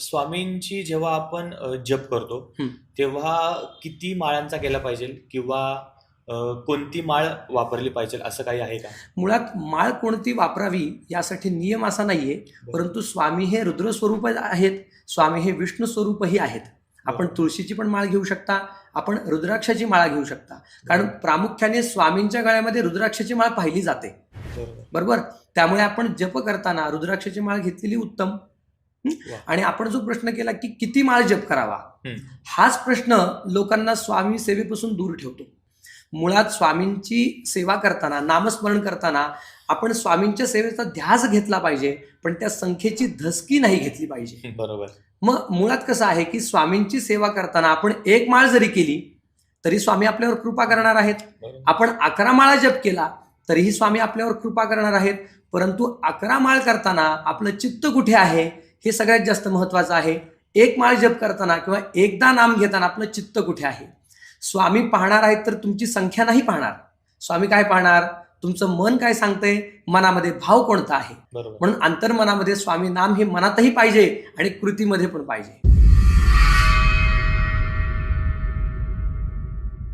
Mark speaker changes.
Speaker 1: स्वामींची जेव्हा आपण जप करतो. तेव्हा किती माळांचा केला पाहिजे किंवा कोणती माळ वापरली पाहिजे असं काही आहे का?
Speaker 2: मुळात माळ कोणती वापरावी यासाठी नियम असा नाहीये परंतु स्वामी हे रुद्र स्वरूप आहेत स्वामी हे विष्णू स्वरूपही आहेत. आपण तुळशीची पण माळ घेऊ शकता आपण रुद्राक्षाची माळा घेऊ शकता. कारण प्रामुख्याने स्वामींच्या गळ्यामध्ये रुद्राक्षाची माळ पाहिली जाते.
Speaker 1: बरोबर.
Speaker 2: त्यामुळे आपण जप करताना रुद्राक्षाची माळ घेतलेली उत्तम. आणि आपण जो प्रश्न केला की किती माळ जप करावा. हाच प्रश्न लोकांना स्वामी सेवेपासून दूर ठेवतो. मुळात स्वामींची सेवा करताना नामस्मरण करताना आपण स्वामींच्या सेवेचा ध्यास घेतला पाहिजे पण त्या संख्येची धसकी नाही घेतली पाहिजे.
Speaker 1: बरोबर.
Speaker 2: मग मुळात कसं आहे की स्वामींची सेवा करताना आपण एक माळ जरी केली तरी स्वामी आपल्यावर कृपा करणार आहेत. आपण अकरा माळा जप केला तरीही स्वामी आपल्यावर कृपा करणार आहेत. परंतु अकरा माळ करताना आपलं चित्त कुठे आहे? हे सगळ्यात जास्त महत्वाचं आहे. एक माळ जप करताना किंवा एकदा नाम घेताना आपलं चित्त कुठे आहे? स्वामी पाहणार आहेत तर तुमची संख्या नाही पाहणार. स्वामी काय पाहणार? तुमचं मन काय सांगतंय? मनामध्ये भाव कोणता आहे? म्हणून अंतर्मनामध्ये स्वामी नाम हे मनातही पाहिजे आणि कृतीमध्ये पण पाहिजे.